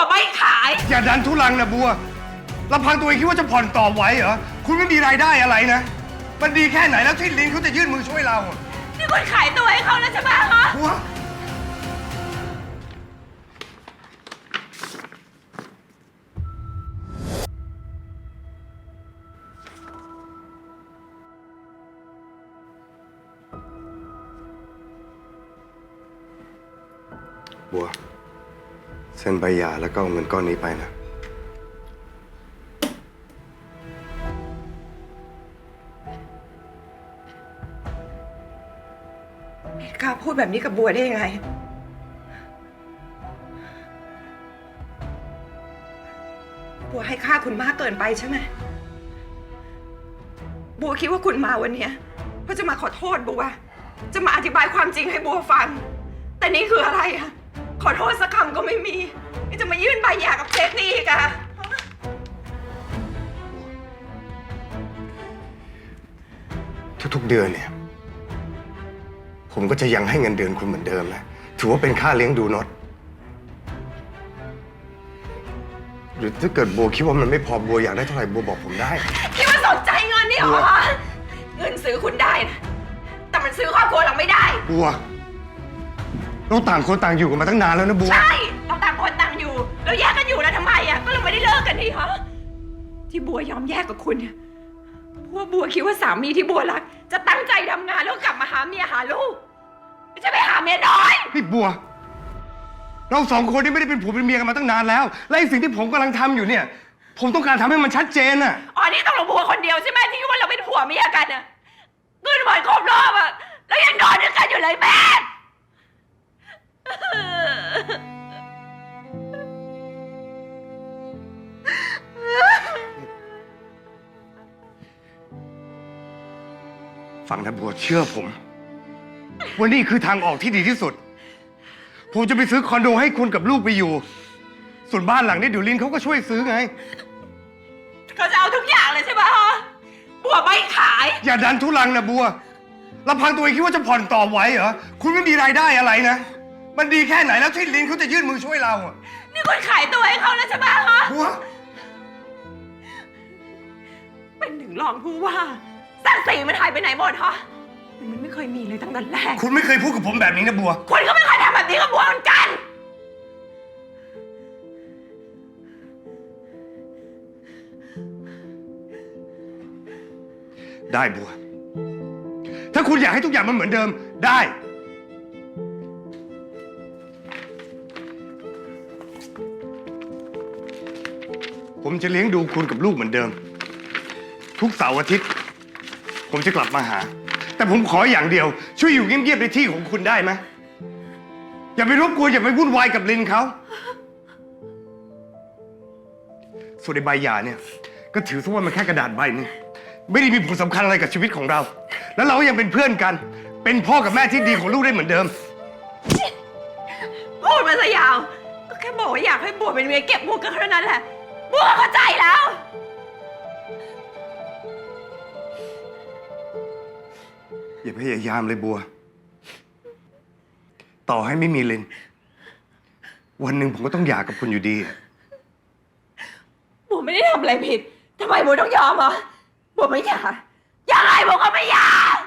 วไม่ขาย อย่าดันทุลังนะบัวลำพังตัวเองคิดว่าจะผ่อนต่อไหวเหรอ คุณไม่มีรายได้อะไรนะ มันดีแค่ไหนแล้วที่ลินเขาจะยื่นมือช่วยเราอะนี่คุณขายตัวให้เขาแล้วใช่ไหมคะบัว บัว เซ็นใบหย่าแล้วก็เอาเงินก้อนนี้ไปนะ กล้าพูดแบบนี้กับบัวได้ยังไง บัวให้ค่าคุณมากเกินไปใช่ไหม บัวคิดว่าคุณมาวันเนี้ยเพื่อจะมาขอโทษบัว จะมาอธิบายความจริงให้บัวฟัง แต่นี่คืออะไรอะ ขอโทษสักคำก็ไม่มีนี่จะมายื่นใบหย่ากับเช็คนี่อีกอะทุกๆเดือนเนี่ย ผมก็จะยังให้เงินเดือนคุณเหมือนเดิมนะ ถือว่าเป็นค่าเลี้ยงดูน็อตหรือถ้าเกิดบัวคิดว่ามันไม่พอบัวอยากได้เท่าไหร่บัวบอกผมได้คิดว่าสนใจเงินนี่เหรอคะเงินซื้อคุณได้นะ แต่มันซื้อครอบครัวเราไม่ได้ บัว เราต่างคนต่างอยู่กันมาตั้งนานแล้วนะบัว ใช่เราต่างคนต่างอยู่ เราแยกกันอยู่แล้วทำไมอะ ก็เราไม่ได้เลิกกันนี่ฮะที่บัวยอมแยกกับคุณเนี่ยเพราะว่าบัวคิดว่าสามีที่บัวรัก จะตั้งใจทำงานแล้วกลับมาหาเมียหาลูกไม่ใช่ไปหาเมียน้อยนี่บัว เราสองคนนี่ไม่ได้เป็นผัวเป็นเมียกันมาตั้งนานแล้ว และไอ้สิ่งที่ผมกำลังทำอยู่เนี่ย ผมต้องการทำให้มันชัดเจนน่ะ อ๋อนี่ต้องเราบัวคนเดียวใช่ไหมที่คิดว่าเราเป็นผัวเมียกันอะเงินวันครบรอบอะแล้วยังนอนด้วยกันอยู่เลยแม่ ฟังนะบัวเชื่อผมว่านี่คือทางออกที่ดีที่สุด ผมจะไปซื้อคอนโดให้คุณกับลูกไปอยู่ ส่วนบ้านหลังนี้เดี๋ยวลินเขาก็ช่วยซื้อไง เขาจะเอาทุกอย่างเลยใช่ไหมฮะบัวไม่ขาย อย่าดันทุลังนะบัวลำพังตัวเองคิดว่าจะผ่อนต่อไหวเหรอ คุณไม่มีรายได้อะไรนะ มันดีแค่ไหนแล้วที่ลินเขาจะยื่นมือช่วยเราอะนี่คุณขายตัวให้เขาแล้วใช่ไหมฮะบัว เป็นถึงรองผู้ว่าศักดิ์ศรีมันหายไปไหนหมดฮะมันไม่เคยมีเลยตั้งแต่แรก คุณไม่เคยพูดกับผมแบบนี้นะบัว คุณก็ไม่เคยทำแบบนี้กับบัวเหมือนกัน ได้บัว ถ้าคุณอยากให้ทุกอย่างมันเหมือนเดิม ได้ ผมจะเลี้ยงดูคุณกับลูกเหมือนเดิม ทุกเสาร์อาทิตย์ ผมจะกลับมาหา แต่ผมขออย่างเดียว ช่วยอยู่เงียบๆในที่ของคุณได้ไหมอย่าไปรบกวนอย่าไปวุ่นวายกับลินเขาส่วนในใบหย่าเนี่ย ก็ถือซะว่ามันแค่กระดาษใบหนึงไม่ได้มีผลสำคัญอะไรกับชีวิตของเรา แล้วเราก็ยังเป็นเพื่อนกัน เป็นพ่อกับแม่ที่ดีของลูกได้เหมือนเดิม พูดมาซะยาว ก็แค่บอกว่าอยากให้บัวเป็นเมียเก็บบัวก็เท่านั้นแหละ บัวก็เข้าใจแล้ว อย่าพยายามเลยบัว ต่อให้ไม่มีเลนวันหนึ่งผมก็ต้องหย่ากับคุณอยู่ดีบัวไม่ได้ทำอะไรผิดทำไมบัวต้องยอมอะบัวไม่อยากอยากไงบัวก็ไม่อยาก